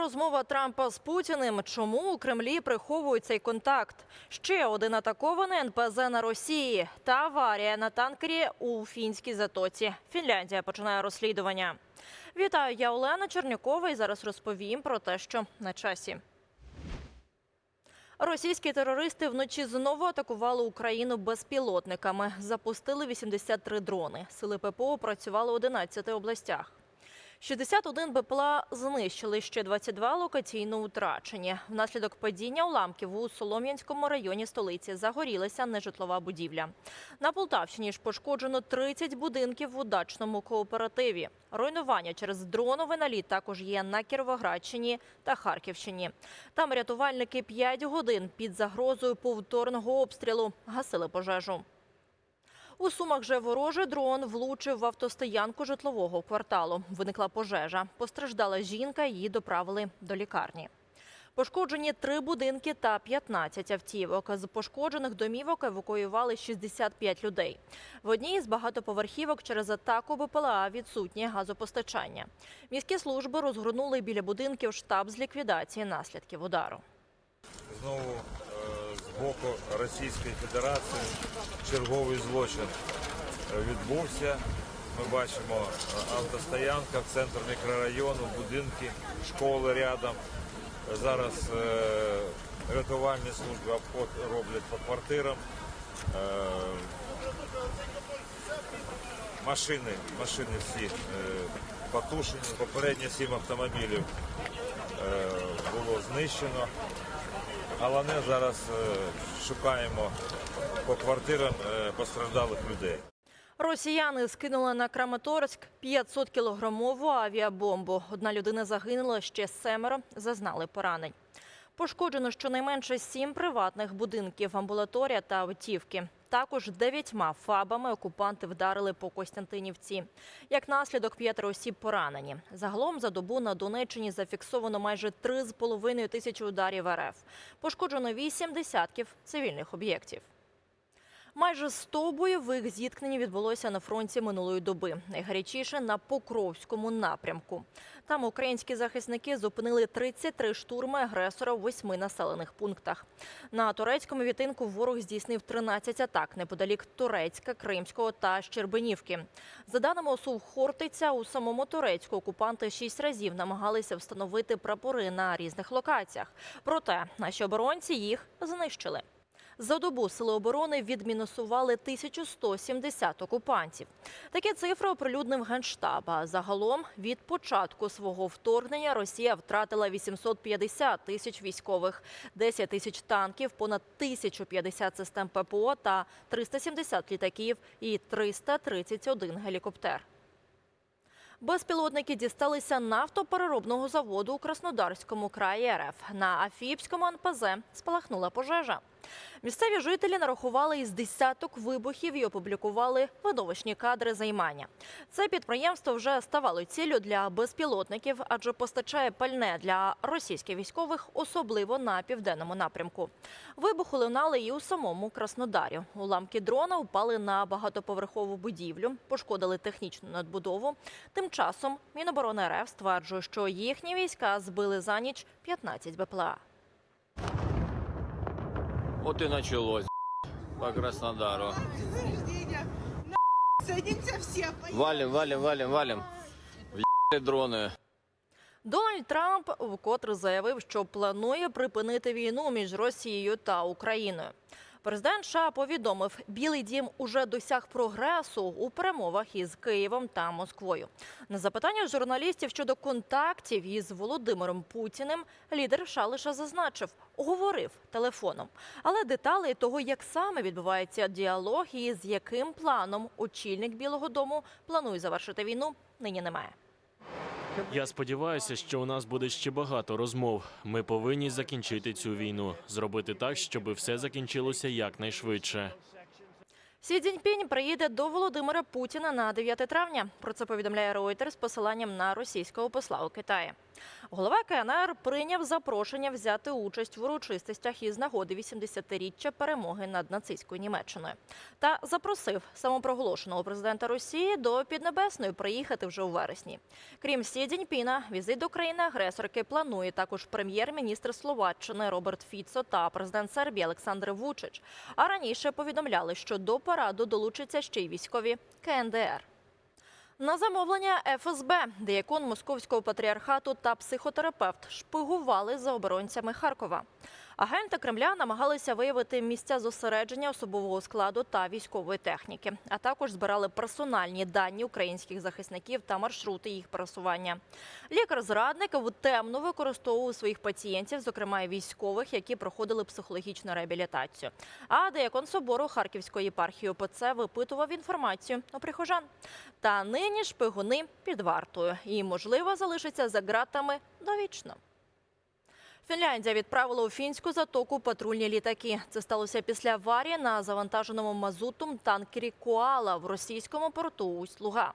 Розмова Трампа з Путіним. Чому у Кремлі приховують цей контакт? Ще один атакований НПЗ на Росії та аварія на танкері у фінській затоці. Фінляндія починає розслідування. Вітаю, я Олена Чернякова і зараз розповім про те, що на часі. Російські терористи вночі знову атакували Україну безпілотниками. Запустили 83 дрони. Сили ППО працювали у 11 областях. 61 БПЛА знищили, ще 22 локаційно утрачені. Внаслідок падіння уламків у Солом'янському районі столиці загорілася нежитлова будівля. На Полтавщині ж пошкоджено 30 будинків в удачному кооперативі. Руйнування через дроновий наліт також є на Кіровоградщині та Харківщині. Там рятувальники 5 годин під загрозою повторного обстрілу гасили пожежу. У Сумах же ворожий дрон влучив в автостоянку житлового кварталу. Виникла пожежа. Постраждала жінка, її доправили до лікарні. Пошкоджені три будинки та 15 автівок. З пошкоджених домівок евакуювали 65 людей. В одній з багатоповерхівок через атаку БПЛА відсутнє газопостачання. Міські служби розгорнули біля будинків штаб з ліквідації наслідків удару. Знову боку Російської Федерації черговий злочин відбувся. Ми бачимо е, автостоянка в центр мікрорайону, будинки, школи рядом. Зараз е, рятувальні служби обход роблять по квартирам. Е, машини, машини всі потушені. Попередні сім автомобілів було знищено. Головне зараз е, шукаємо по квартирам е, постраждалих людей. Росіяни скинули на Краматорськ 500 кілограмову авіабомбу. Одна людина загинула, ще семеро зазнали поранень. Пошкоджено щонайменше сім приватних будинків, амбулаторія та автівки. Також дев'ятьма фабами окупанти вдарили по Костянтинівці. Як наслідок, п'ятеро осіб поранені. Загалом за добу на Донеччині зафіксовано майже 3,5 тисячі ударів РФ. Пошкоджено вісім десятків цивільних об'єктів. Майже 100 бойових зіткнень відбулося на фронті минулої доби. Найгарячіше на Покровському напрямку. Там українські захисники зупинили 33 штурми агресора в восьми населених пунктах. На турецькому відтинку ворог здійснив 13 атак неподалік Турецька, Кримського та Щербинівки. За даними ОСУВ Хортиця, у самому Турецьку окупанти шість разів намагалися встановити прапори на різних локаціях. Проте наші оборонці їх знищили. За добу сили оборони відмінусували 1170 окупантів. Такі цифри оприлюднив Генштаб. А Загалом від початку свого вторгнення Росія втратила 850 тисяч військових, 10 тисяч танків, понад 1050 систем ППО та 370 літаків і 331 гелікоптер. Безпілотники дісталися нафтопереробного заводу у Краснодарському краї РФ. На Афіпському НПЗ спалахнула пожежа. Місцеві жителі нарахували із десяток вибухів і опублікували видовищні кадри займання. Це підприємство вже ставало ціллю для безпілотників, адже постачає пальне для російських військових, особливо на південному напрямку. Вибухи лунали і у самому Краснодарі. Уламки дрона впали на багатоповерхову будівлю, пошкодили технічну надбудову. Тим часом Міноборони РФ стверджує, що їхні війська збили за ніч 15 БПЛА. Вот и началось по Краснодару. На садимся все. Валим, валим, валим, валим. В'їли дрони. Дональд Трамп вкотре заявив, що планує припинити війну між Росією та Україною. Президент США повідомив, Білий дім уже досяг прогресу у перемовах із Києвом та Москвою. На запитання журналістів щодо контактів із Володимиром Путіним лідер США лише зазначив, говорив телефоном. Але деталей того, як саме відбувається діалог і з яким планом очільник Білого Дому планує завершити війну, нині немає. Я сподіваюся, що у нас буде ще багато розмов. Ми повинні закінчити цю війну, зробити так, щоб все закінчилося якнайшвидше. Сі Цзіньпінь приїде до Володимира Путіна на 9 травня. Про це повідомляє Reuters з посиланням на російського посла у Китаї. Голова КНР прийняв запрошення взяти участь в урочистостях із нагоди 80-річчя перемоги над нацистською Німеччиною та запросив самопроголошеного президента Росії до Піднебесної приїхати вже у вересні. Крім Сі Цзіньпіна, візит до країни-агресорки планує також прем'єр-міністр Словаччини Роберт Фіцо та президент Сербії Олександр Вучич. А раніше повідомляли, що до параду долучаться ще й військові КНДР. На замовлення ФСБ деякон московського патріархату та психотерапевт шпигували за оборонцями Харкова. Агенти Кремля намагалися виявити місця зосередження особового складу та військової техніки, а також збирали персональні дані українських захисників та маршрути їх пересування. Лікар-зрадник темно використовував своїх пацієнтів, зокрема військових, які проходили психологічну реабілітацію. А деякон собору Харківської єпархії ОПЦ випитував інформацію у прихожан. Та нині шпигуни під вартою і, можливо, залишаться за ґратами довічно. Фінляндія відправила у фінську затоку патрульні літаки. Це сталося після аварії на завантаженому мазутом танкері Коала в російському порту Усть-Луга.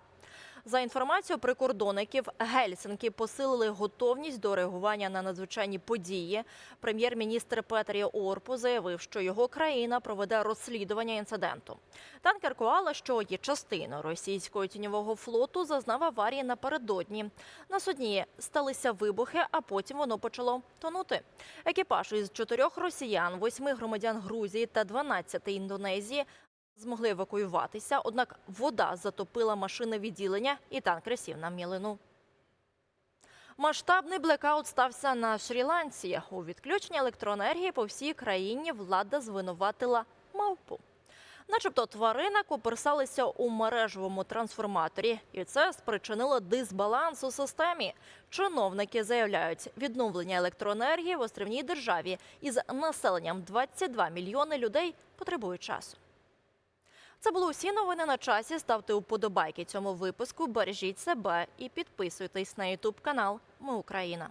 За інформацією прикордонників, Гельсинки посилили готовність до реагування на надзвичайні події. Прем'єр-міністр Петрі Орпу заявив, що його країна проведе розслідування інциденту. Танкер Коала, що є частиною російського тіньового флоту, зазнав аварії напередодні. На судні сталися вибухи, а потім воно почало тонути. Екіпаж із чотирьох росіян, восьми громадян Грузії та 12 Індонезії змогли евакуюватися, однак вода затопила машини відділення і танкер сів на мілину. Масштабний блекаут стався на Шрі-Ланці. У відключенні електроенергії по всій країні влада звинуватила мавпу. Начебто тварина коперсалися у мережевому трансформаторі, і це спричинило дисбаланс у системі. Чиновники заявляють, відновлення електроенергії в острівній державі із населенням 22 мільйони людей потребує часу. Це були усі новини на часі. Ставте уподобайки цьому випуску, бережіть себе і підписуйтесь на Ютуб канал Ми Україна.